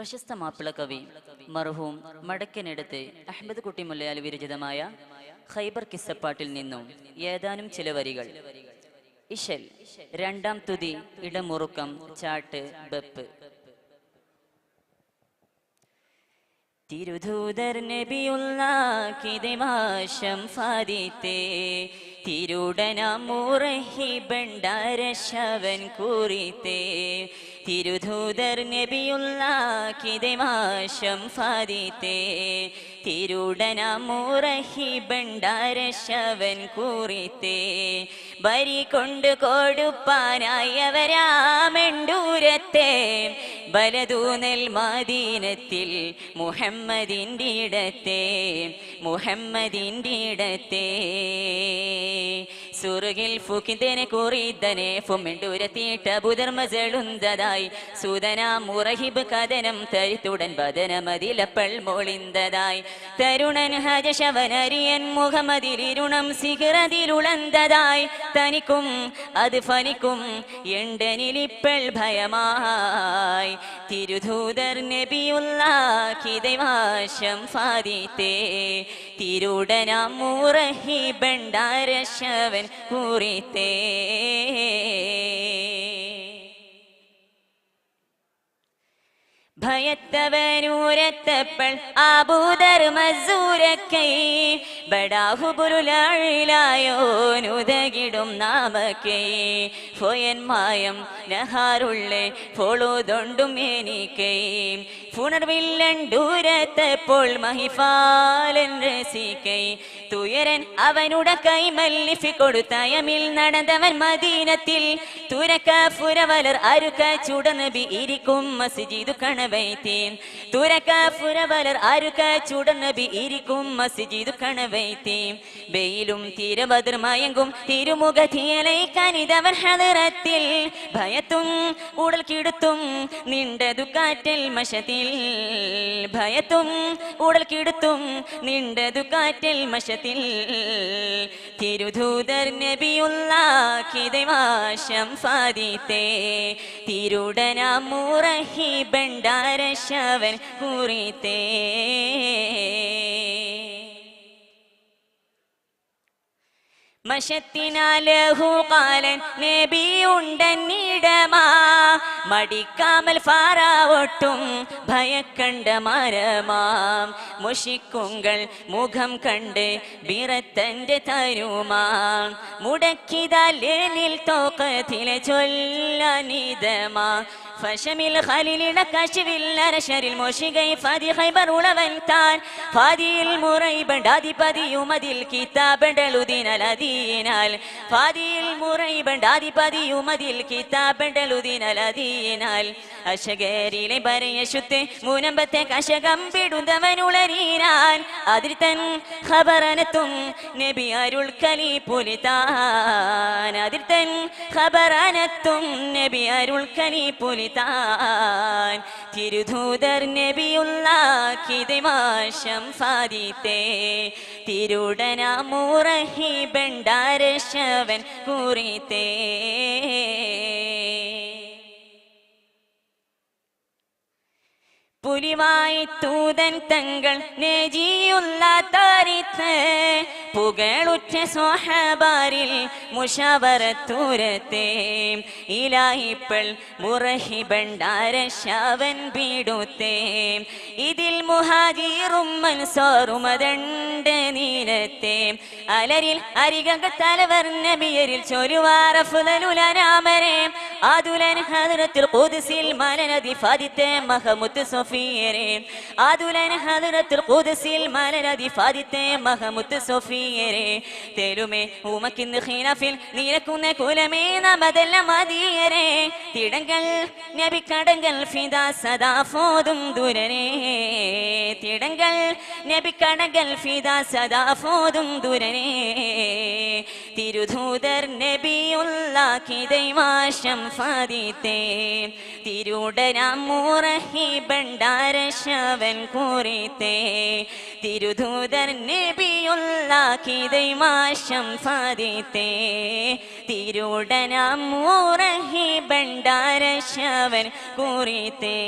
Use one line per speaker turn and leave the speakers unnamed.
പ്രശസ്ത മാപ്പിള കവി മർഹൂം മടക്കനടുത്ത് അഹമ്മദ് കുട്ടി മുല്ലയാൽ വിരചിതമായ ഖൈബർ കിസ്സപ്പാട്ടിൽ നിന്നും ഏതാനും ചില വരികൾ. ഇഷൽ രണ്ടാം തുതി ഇടമുറുക്കം ചാട്ട് ബെപ്പ്. തിരുധൂതർ നബിയുള്ളാക്കിതമാശം ഫാദിത്തെ തിരുടനമുറഹിബണ്ടാരശവൻ കുറിത്തെ. തിരുധൂതർ നബിയുള്ളാക്കിതമാശം ഫാദിത്തെ. തിരുടനമുറഹിബണ്ടാരശവൻ കുറിത്തെ. ബരി കൊണ്ട് കൊടുപ്പാനായവരാമെണ്ടൂരത്തെ ബലതൂനൽ മദീനത്തിൽ മുഹമ്മദിന്റെ ഇടത്തെ മുഹമ്മദിന്റെ ഇടത്തെ. സുറുകിൽ ഫുക്കിന്തനെ കുറിതനെ ഫുമിണ്ടൂരത്തീട്ട ബുധർമസളുന്തതായി സുതന മുറഹിബ് കഥനം തരിത്തുടൻ ബദനമതിലപ്പൾ മൊളിന്തതായി. തരുണൻ ഹജശവനരിയൻ മുഹമ്മദിലിരുണം സിഗറതിലുളന്തതായി തനിക്കും അത് ഫലിക്കും എണ്ടനിലിപ്പൾ ഭയമായി. തിരുധൂതർ നബിയുള്ളാക്കിതവാശം ഫാദിത്തെ. തിരുടനാം മുറഹി ബണ്ടാരശവൻ കുറിത്തേ. ഭയത്തവനൂരത്തപ്പൾ ആബൂദർ മസൂരക്കൈ നാമക്കൈ. ഫോയൻ മായം നഹാറുള്ളെ ഫോളോതൊണ്ടും എനിക്കൈ. പുണർവില്ലണ്ടൂരത്തപ്പോൾ മഹിഫാലൻ രസിക്കൈ. തുയരൻ അവനുടെ കൈ മല്ലിഫി കൊടുത്തയമിൽ നടന്നവൻ മദീനത്തിൽ. തുരക്ക ഫുരവലർ അരുക്ക ചുടനബി ഇരിക്കും മസ്ജിദു കണവൈത്തീൻ. തുരക്ക ഫുരവലർ അരുക്ക ചുടനബി ഇരിക്കും മസ്ജിദു കണവൈത്തീൻ. വെയിലും തീരബദർ മയങ്കും തിരുമുഖ തീയലൈ കനിതവൻ ഹലറത്തിൽ ഭയത്തും ഉടൽ കിടുത്തും നിണ്ടതു കാറ്റൽ മശത്തിൽ ഭയത്തും ഉടൽ കിടുത്തും നിണ്ടതു കാറ്റൽ മശത്തിൽ തിരുധൂതർ നബിയുള്ളാക്കിതവാശം ഫാദിത്തെ. തിരുടനമുറഹി ബണ്ടാരശവൻ കുറിത്തേ. മശത്തിനാലഹു കാലൻ നബിയുണ്ടെന്നിടമാ മടിക്കാമൽ ഫാറാവൊട്ടും ഭയക്കണ്ട മരമാം. മുഷിക്കുങ്കൾ മുഖം കണ്ട് ബിറത്തന്റെ തരുമാം. മുടക്കിതാലേനിൽ തോക്കത്തിലെ ചൊല്ലാനിതമാ. ഫശമിൽ ഖലിലിട കശിവിൽ അരശരിൽ മോഷികൈ ഫാദി ഖൈബർ ഉളവൻ താൻ. ഫാദിയിൽ മുറൈബണ്ടാധിപതിയും അതിൽ കിതാബണ്ടലുദിനലദീനാൽ. ഫാദിയിൽ മുറൈബണ്ടാധിപതിയും അതിൽ കിതാബണ്ടലുദിനലദീനാൽ. അശകരിലെ ബരയശുത്തെ മൂനമ്പത്തെ കശകം പിടുന്നവനുളരീരാൻ അതിർത്തൻ ഖബറനത്തും നബി അരുൾ കലി പുലിതാൻ അതിർത്തൻ ഖബറനത്തും നബി അരുൾ കലി പുലിതാൻ തിരുധൂതർ നബിയുള്ളാക്കിതിമാശം ഫാദിത്തെ. തിരുടനമുറഹി ബണ്ടാരശവൻ കുറിത്തേ. പുലിവായി തൂതൻ തങ്ങൾ നെജിയുള്ള താരിത്ത് പുകളുറ്റ സ്വഹബാരിൽ മുഷവറത്തൂരത്തെ ഇലായിപ്പൾ മുറഹി ബണ്ടാരശവൻ പീടുത്തേ ഇതിൽ മുഹാജീറും മൻസോറും അതണ്ട് നീരത്തെ അലരിൽ അരികങ്ക തലവർ ബിയരിൽ ചൊരുവാറഫുലുലരാമരെ അതുലൻ ഹദുരത്തിൽ ഖുദ്സിൽ മലനദി ഫാദിത്തെ മഹമുത്ത് സൊഫിയരെ. ആദുലൻ ഹദരത്തിൽ ഖുദ്സിൽ മലനദി ഫാദിത്തെ മഹമുത്ത് സൊഫിയരെ തെരുമേ ഉമക്കിന്ന് ഖിലാഫിൽ നീരക്കുന്ന കുലമേ നമതല്ല മതിയരെ. തിടങ്കൽ നബിക്കടങ്കൽ ഫിദാ സദാ ഫോതും ദുരനെ. തിടങ്കൽ നബിക്കടങ്കൽ ഫിദ ഫിദാ സദാ ഫോതും ദുരനെ. തിരുധൂതർ നബിയുള്ളാക്കി ദൈവാശം തിരുടനാം തിരുടനമുറഹി ഭണ്ഡാരശവൻ കുറിത്തെ. തിരുധൂതർ നബിയുള്ളാക്കി ദൈവാശം ഫാദിത്തെ തിരുടനമുറഹി ഭണ്ഡാരശവൻ കുറിത്തെ.